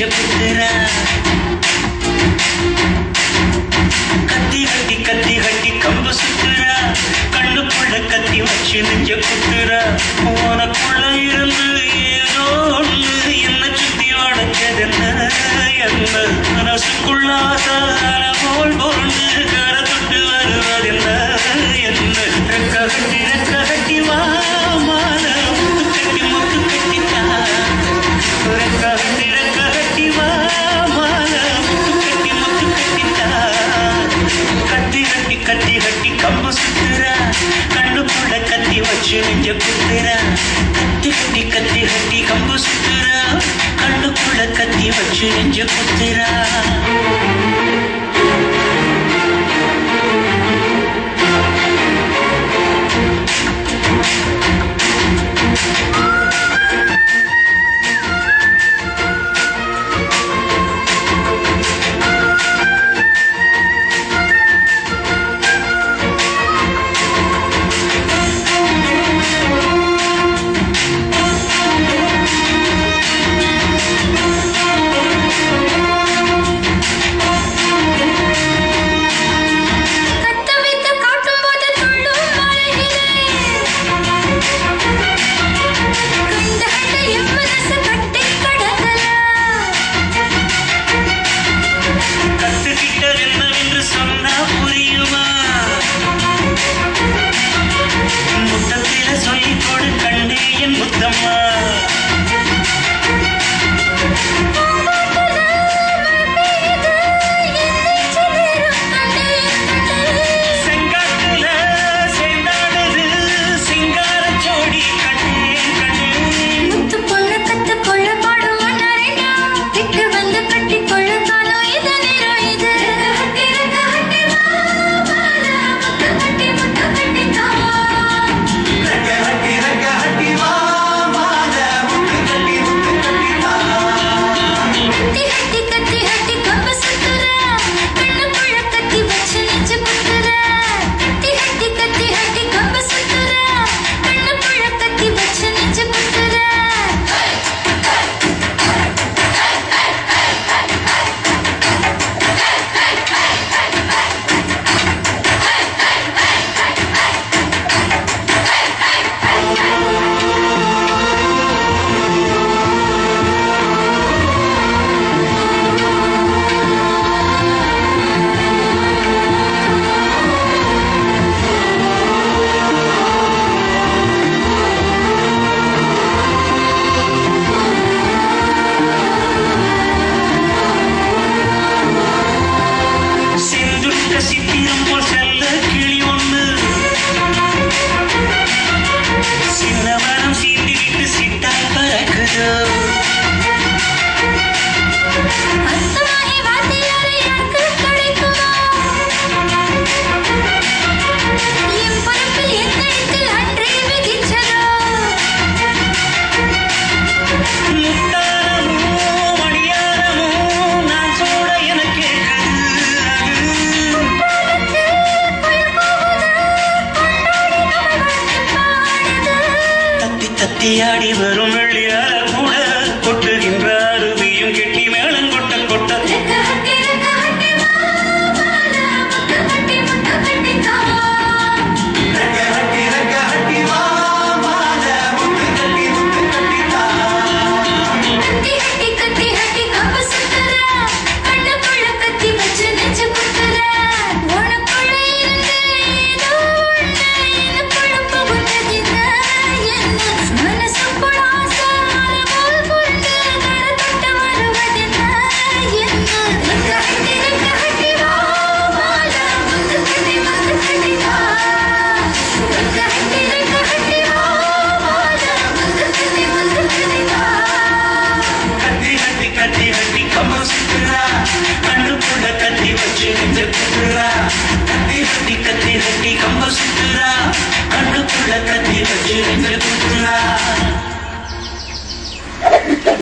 చెప్పురా కత్తి గట్టి కత్తి గట్టి కంబు సుత్తురా. కళ్ళు పుల్ల కత్తి వచ్చిందని చెప్పుతురా. ராஜ புத்திரா ஆடி வரும் Yeah.